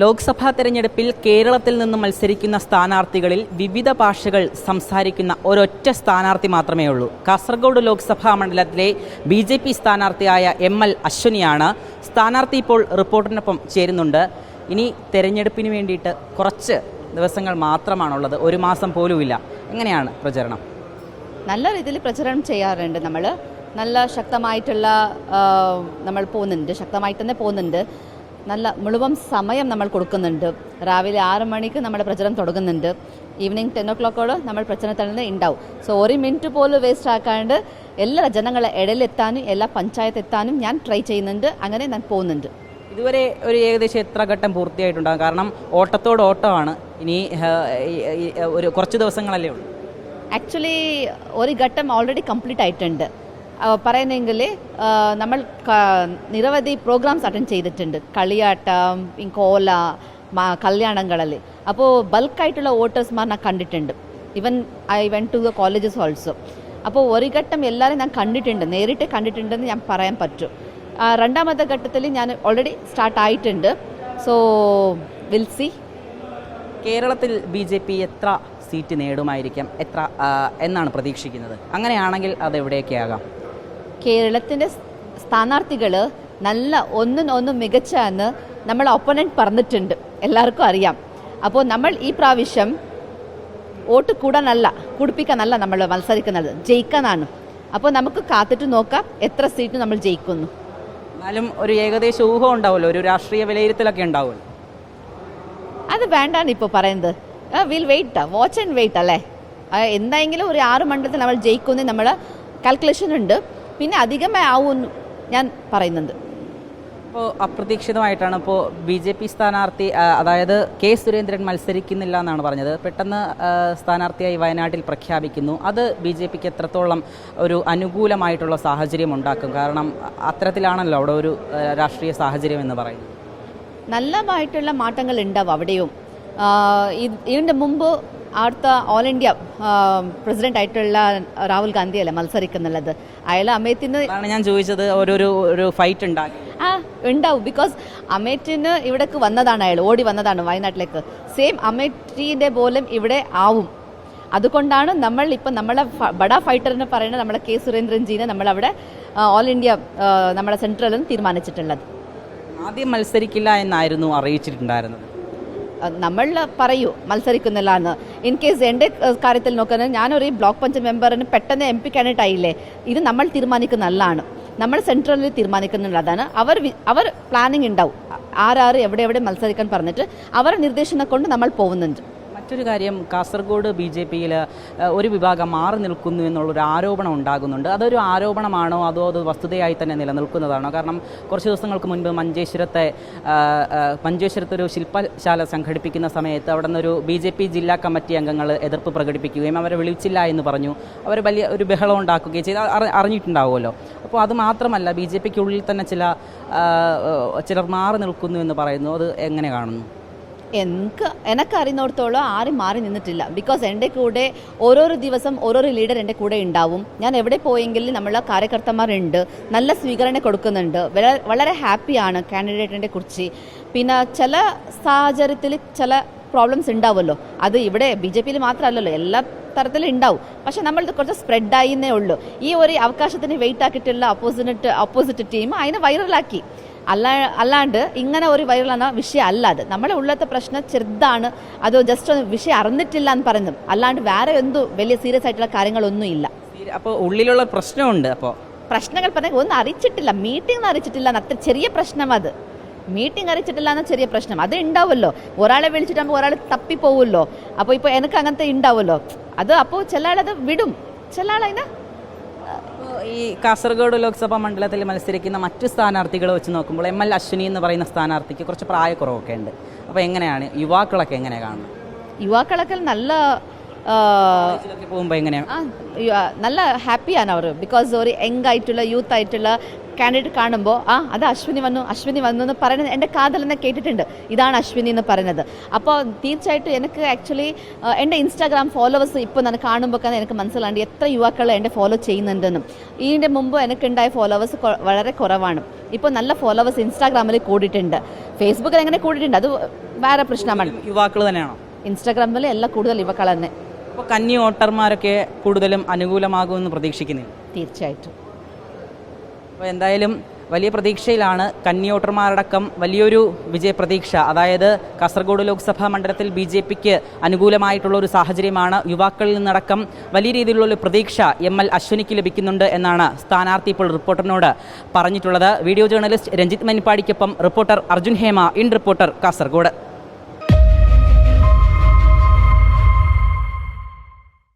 ലോക്സഭാ തെരഞ്ഞെടുപ്പിൽ കേരളത്തിൽ നിന്ന് മത്സരിക്കുന്ന സ്ഥാനാർത്ഥികളിൽ വിവിധ ഭാഷകൾ സംസാരിക്കുന്ന ഒരൊറ്റ സ്ഥാനാർത്ഥി മാത്രമേ ഉള്ളൂ. കാസർഗോഡ് ലോക്സഭാ മണ്ഡലത്തിലെ ബി ജെ പി സ്ഥാനാർത്ഥിയായ എം എൽ അശ്വനിയാണ് സ്ഥാനാർത്ഥി ഇപ്പോൾ റിപ്പോർട്ടിനൊപ്പം ചേരുന്നുണ്ട്. ഇനി തെരഞ്ഞെടുപ്പിന് വേണ്ടിയിട്ട് കുറച്ച് ദിവസങ്ങൾ മാത്രമാണുള്ളത്. ഒരു മാസം പോലുമില്ല. എങ്ങനെയാണ് പ്രചരണം? നല്ല രീതിയിൽ പ്രചരണം ചെയ്യാറുണ്ട് നമ്മൾ നല്ല ശക്തമായിട്ടുള്ള നമ്മൾ പോകുന്നുണ്ട്. ശക്തമായിട്ട് തന്നെ പോകുന്നുണ്ട്. നല്ല മുഴുവൻ സമയം നമ്മൾ കൊടുക്കുന്നുണ്ട്. രാവിലെ ആറ് മണിക്ക് നമ്മുടെ പ്രചരണം തുടങ്ങുന്നുണ്ട്. ഈവനിങ് ടെൻ ഒ ക്ലോക്കോട് നമ്മൾ പ്രചരണത്തിൽ നിന്ന് ഉണ്ടാവും സോ ഒരു മിനിറ്റ് പോലും വേസ്റ്റ് ആക്കാണ്ട് എല്ലാ ജനങ്ങളെ ഇടയിലെത്താനും എല്ലാ പഞ്ചായത്ത് എത്താനും ഞാൻ ട്രൈ ചെയ്യുന്നുണ്ട്. അങ്ങനെ ഞാൻ പോകുന്നുണ്ട്. ഇതുവരെ ഒരു ഏകദേശം എത്ര ഘട്ടം പൂർത്തിയായിട്ടുണ്ടാകും കാരണം ഓട്ടത്തോട് ഓട്ടമാണ്. ഇനി ഒരു കുറച്ച് ദിവസങ്ങളല്ലേ ഉള്ളൂ. ആക്ച്വലി ഒരു ഘട്ടം ഓൾറെഡി കംപ്ലീറ്റ് ആയിട്ടുണ്ട്. പറയുന്നെങ്കിൽ നമ്മൾ നിരവധി പ്രോഗ്രാംസ് അറ്റൻഡ് ചെയ്തിട്ടുണ്ട്. കളിയാട്ടം കോല കല്യാണങ്ങളിൽ അപ്പോൾ ബൾക്കായിട്ടുള്ള വോട്ടേഴ്സ്മാർ ഞാൻ കണ്ടിട്ടുണ്ട്. Even I went to the colleges also അപ്പോൾ ഒരു ഘട്ടം എല്ലാവരും ഞാൻ കണ്ടിട്ടുണ്ട്. നേരിട്ട് കണ്ടിട്ടുണ്ടെന്ന് ഞാൻ പറയാൻ പറ്റും. രണ്ടാമത്തെ ഘട്ടത്തിൽ ഞാൻ ഓൾറെഡി സ്റ്റാർട്ട് ആയിട്ടുണ്ട്. സോ വിൽ സി കേരളത്തിൽ ബി ജെ പി എത്ര സീറ്റ് നേടുമായിരിക്കാം? എത്ര എന്നാണ് പ്രതീക്ഷിക്കുന്നത്? അങ്ങനെയാണെങ്കിൽ അത് എവിടെയൊക്കെ ആകാം കേരളത്തിന്റെ സ്ഥാനാർത്ഥികൾ നല്ല ഒന്നും ഒന്നും മികച്ച മികച്ചാന്ന് നമ്മൾ ഒപ്പനന്റ് പറഞ്ഞിട്ടുണ്ട്. എല്ലാവർക്കും അറിയാം. അപ്പോൾ നമ്മൾ ഈ പ്രാവശ്യം വോട്ട് കൂടാനല്ല കുടിപ്പിക്കാനല്ല നമ്മൾ മത്സരിക്കുന്നത്. ജയിക്കാനാണ്. അപ്പോൾ നമുക്ക് കാത്തിട്ട് നോക്കാം എത്ര സീറ്റ് നമ്മൾ ജയിക്കുന്നു. എന്നാലും ഒരു ഏകദേശ ഊഹം ഉണ്ടാവുമല്ലോ ഒരു രാഷ്ട്രീയ വിലയിരുത്തലൊക്കെ ഉണ്ടാവുമല്ലോ. അത് വേണ്ടാണ് ഇപ്പോൾ പറയുന്നത്. Will wait watch and wait അല്ലേ? എന്തെങ്കിലും എന്തായെങ്കിലും ഒരു ആറ് മണ്ഡലത്തിൽ നമ്മൾ ജയിക്കുന്ന നമ്മൾ കാൽക്കുലേഷൻ ഉണ്ട്. പിന്നെ അധികമേ ആവും ഞാൻ പറയുന്നുണ്ട്. ഇപ്പോൾ അപ്രതീക്ഷിതമായിട്ടാണ് ഇപ്പോൾ ബി ജെ പി സ്ഥാനാർത്ഥി അതായത് കെ സുരേന്ദ്രൻ മത്സരിക്കുന്നില്ല എന്നാണ് പറഞ്ഞത്. പെട്ടെന്ന് സ്ഥാനാർത്ഥിയായി വയനാട്ടിൽ പ്രഖ്യാപിക്കുന്നു. അത് ബി ജെ പിക്ക് എത്രത്തോളം ഒരു അനുകൂലമായിട്ടുള്ള സാഹചര്യം ഉണ്ടാക്കും? കാരണം അത്തരത്തിലാണല്ലോ അവിടെ ഒരു രാഷ്ട്രീയ സാഹചര്യം എന്ന് പറയുന്നത്. നല്ലതായിട്ടുള്ള മാറ്റങ്ങൾ ഉണ്ടാവും അവിടെയും. ഇതിന്റെ മുമ്പ് അടുത്ത ഓൾ ഇന്ത്യ പ്രസിഡന്റ് ആയിട്ടുള്ള രാഹുൽ ഗാന്ധി അല്ലേ മത്സരിക്കുന്നുള്ളത് അയാൾ അമേത്തിന് ഞാൻ ചോദിച്ചത്. ഓരോരു ഒരു ഫൈറ്റ് ഉണ്ടാക്കി. ആ ഉണ്ടാവും. ബിക്കോസ് അമേറ്റിന് ഇവിടേക്ക് വന്നതാണ് അയാൾ ഓടി വന്നതാണ് വയനാട്ടിലേക്ക്. സെയിം അമേറ്റിന്റെ പോലും ഇവിടെ ആവും. അതുകൊണ്ടാണ് നമ്മൾ ഇപ്പം നമ്മളെ ബഡ ഫൈറ്റർ എന്ന് പറയുന്ന നമ്മുടെ കെ നമ്മൾ അവിടെ ഓൾ ഇന്ത്യ നമ്മുടെ സെൻട്രലിൽ തീരുമാനിച്ചിട്ടുള്ളത്. ആദ്യം മത്സരിക്കില്ല എന്നായിരുന്നു അറിയിച്ചിട്ടുണ്ടായിരുന്നത്. നമ്മൾ പറയൂ മത്സരിക്കുന്നില്ലാന്ന്. ഇൻ കേസ് എന്റെ കാര്യത്തിൽ നോക്കുന്നത് ഞാനൊരു ബ്ലോക്ക് പഞ്ചായത്ത് മെമ്പറിന് പെട്ടെന്ന് എം പി കാൻഡിഡേറ്റ് ആയില്ലേ? ഇത് നമ്മൾ തീരുമാനിക്കുന്നതല്ലാണ് നമ്മൾ സെൻട്രലിൽ തീരുമാനിക്കുന്നുള്ളതാണ് അവർ അവർ പ്ലാനിങ് ഉണ്ടാവും ആരാറ് എവിടെ എവിടെ മത്സരിക്കാൻ പറഞ്ഞിട്ട് അവരുടെ നിർദ്ദേശങ്ങൾ കൊണ്ട് നമ്മൾ പോകുന്നുണ്ട്. മറ്റൊരു കാര്യം കാസർഗോഡ് ബി ജെ പിയിൽ ഒരു വിഭാഗം മാറി നിൽക്കുന്നു എന്നുള്ളൊരു ആരോപണം ഉണ്ടാകുന്നുണ്ട്. അതൊരു ആരോപണമാണോ അതോ അത് വസ്തുതയായി തന്നെ നിലനിൽക്കുന്നതാണോ? കാരണം കുറച്ച് ദിവസങ്ങൾക്ക് മുൻപ് മഞ്ചേശ്വരത്തെ ആ, ആ, മഞ്ചേശ്വരത്ത് ഒരു ശില്പശാല സംഘടിപ്പിക്കുന്ന സമയത്ത് അവിടെ നിന്നൊരു ബി ജെ പി ജില്ലാ കമ്മിറ്റി അംഗങ്ങൾ എതിർപ്പ് പ്രകടിപ്പിക്കുകയും അവരെ വിളിച്ചില്ല എന്ന് പറഞ്ഞു. അവർ വലിയ ഒരു ബഹളം ഉണ്ടാക്കുകയും ചെയ്ത്. അറി- അറിഞ്ഞിട്ടുണ്ടാവുമല്ലോ. അപ്പോൾ അത് മാത്രമല്ല ബി ജെ പിക്കുള്ളിൽ തന്നെ ചില ചിലർ മാറി നിൽക്കുന്നു എന്ന് പറയുന്നു. അത് എങ്ങനെ കാണുന്നു? എനിക്ക് എനക്കറിയുന്നിടത്തോളം ആരും മാറി നിന്നിട്ടില്ല. ബിക്കോസ് എന്റെ കൂടെ ഓരോരോ ദിവസം ഓരോരോ ലീഡർ എന്റെ കൂടെ ഉണ്ടാവും. ഞാൻ എവിടെ പോയെങ്കിലും നമ്മളെ കാര്യകർത്തമാരുണ്ട് നല്ല സ്വീകരണം കൊടുക്കുന്നുണ്ട്. വളരെ ഹാപ്പിയാണ് കാൻഡിഡേറ്റിനെ കുറിച്ച്. പിന്നെ ചില സാഹചര്യത്തിൽ ചില പ്രോബ്ലംസ് ഉണ്ടാവുമല്ലോ. അത് ഇവിടെ ബി ജെ പിയിൽ മാത്രമല്ലല്ലോ എല്ലാ തരത്തിലും ഉണ്ടാവും. പക്ഷെ നമ്മളിത് കുറച്ച് സ്പ്രെഡായിന്നേ ഉള്ളൂ. ഈ ഒരു അവകാശത്തിന് വെയിറ്റ് ആക്കിയിട്ടുള്ള ഓപ്പോസിറ്റ് ഓപ്പോസിറ്റ് ടീം അതിനെ വൈറലാക്കി അല്ല അല്ലാണ്ട് ഇങ്ങനെ ഒരു വൈറൽ എന്ന വിഷയം അല്ല അത്. നമ്മുടെ ഉള്ളത്തെ പ്രശ്നം ചെറുതാണ്. അത് ജസ്റ്റ് ഒന്ന് വിഷയം അറിഞ്ഞിട്ടില്ല എന്ന് പറയുന്നു. അല്ലാണ്ട് വേറെ എന്തു വലിയ സീരിയസ് ആയിട്ടുള്ള കാര്യങ്ങളൊന്നും ഇല്ല. അപ്പോൾ ഉള്ളിലുള്ള പ്രശ്നമുണ്ട് അപ്പോൾ പ്രശ്നങ്ങൾ പറഞ്ഞാൽ ഒന്നും അറിയിച്ചിട്ടില്ല. മീറ്റിംഗ് അറിയിച്ചിട്ടില്ല. അത്ര ചെറിയ പ്രശ്നം അത്. മീറ്റിംഗ് അറിയിച്ചിട്ടില്ല എന്ന ചെറിയ പ്രശ്നം. അത് ഉണ്ടാവുമല്ലോ ഒരാളെ വിളിച്ചിട്ടാകുമ്പോൾ ഒരാൾ തപ്പിപ്പോവുമല്ലോ അപ്പോൾ ഇപ്പോൾ എനിക്ക് അങ്ങനത്തെ ഉണ്ടാവുമല്ലോ അത് അപ്പോൾ ചില ആളത് വിടും. ചില ആളതിനെ ഈ കാസർഗോഡ് ലോക്സഭാ മണ്ഡലത്തിൽ മത്സരിക്കുന്ന മറ്റു സ്ഥാനാർത്ഥികളെ വെച്ച് നോക്കുമ്പോൾ എം എൽ അശ്വിനി എന്ന് പറയുന്ന സ്ഥാനാർത്ഥിക്ക് കുറച്ച് പ്രായക്കുറവൊക്കെ ഉണ്ട്. അപ്പോൾ എങ്ങനെയാണ്? യുവാക്കളൊക്കെ എങ്ങനെ കാണുന്നത് യുവാക്കളൊക്കെ നല്ല പോകുമ്പോൾ എങ്ങനെയാണ് നല്ല ഹാപ്പിയാണ് അവർ. ബിക്കോസ് ഒരു യങ് ആയിട്ടുള്ള യൂത്ത് ആയിട്ടുള്ള കാൻഡിഡേറ്റ് കാണുമ്പോൾ ആ അത് അശ്വിനി വന്നു അശ്വിനി വന്നു എന്ന് പറയുന്നത് എന്റെ കാതലെന്ന് കേട്ടിട്ടുണ്ട്. ഇതാണ് അശ്വിനി എന്ന് പറയുന്നത്. അപ്പോൾ തീർച്ചയായിട്ടും എനിക്ക് ആക്ച്വലി എന്റെ ഇൻസ്റ്റാഗ്രാം ഫോളോവേഴ്സ് ഇപ്പോൾ ഞാൻ കാണുമ്പോൾ തന്നെ എനിക്ക് മനസ്സിലാണ്ട് എത്ര യുവാക്കൾ എന്റെ ഫോളോ ചെയ്യുന്നുണ്ടെന്നും. ഇതിന്റെ മുമ്പ് എനിക്കുണ്ടായ ഫോളോവേഴ്സ് വളരെ കുറവാണ്. ഇപ്പോൾ നല്ല ഫോളോവേഴ്സ് ഇൻസ്റ്റാഗ്രാമിൽ കൂടിയിട്ടുണ്ട്. ഫേസ്ബുക്കിൽ എങ്ങനെ കൂടിയിട്ടുണ്ട്? അത് വേറെ പ്രശ്നമാണ്. യുവാക്കൾ തന്നെയാണോ? ഇൻസ്റ്റാഗ്രാമിൽ എല്ലാം കൂടുതൽ യുവാക്കൾ തന്നെ. അപ്പോൾ കന്നി വോട്ടർമാരൊക്കെ കൂടുതലും അനുകൂലമാകുമെന്ന് പ്രതീക്ഷിക്കുന്നു തീർച്ചയായിട്ടും. അപ്പോൾ എന്തായാലും വലിയ പ്രതീക്ഷയിലാണ് കന്യോട്ടർമാരടക്കം വലിയൊരു വിജയപ്രതീക്ഷ. അതായത് കാസർഗോഡ് ലോക്സഭാ മണ്ഡലത്തിൽ ബി ജെ പിക്ക് അനുകൂലമായിട്ടുള്ള ഒരു സാഹചര്യമാണ് യുവാക്കളിൽ നിന്നടക്കം വലിയ രീതിയിലുള്ള ഒരു പ്രതീക്ഷ എം എൽ അശ്വനിക്ക് ലഭിക്കുന്നുണ്ട് എന്നാണ് സ്ഥാനാർത്ഥി ഇപ്പോൾ റിപ്പോർട്ടറിനോട് പറഞ്ഞിട്ടുള്ളത്. Video journalist Ranjith മനിപ്പാടിക്കൊപ്പം reporter Arjun Hema in reporter Kasaragod.